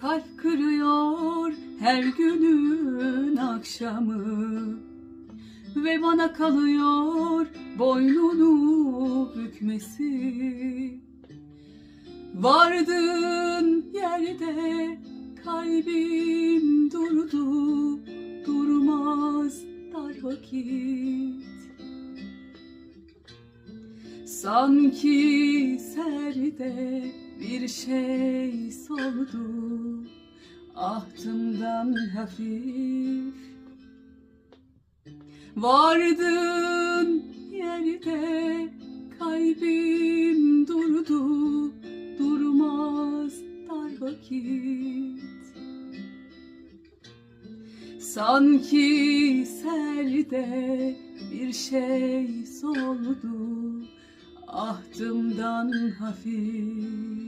Kalp kırıyor her günün akşamı. Ve bana kalıyor boynunu bükmesi. Vardığın yerde kalbim durdu Durmaz dar vakit. Sanki serde bir şey soldu Ahtımdan hafif Vardın yerde kalbim durdu. Durmaz dar vakit. Sanki serde bir şey soldu Ahtımdan hafif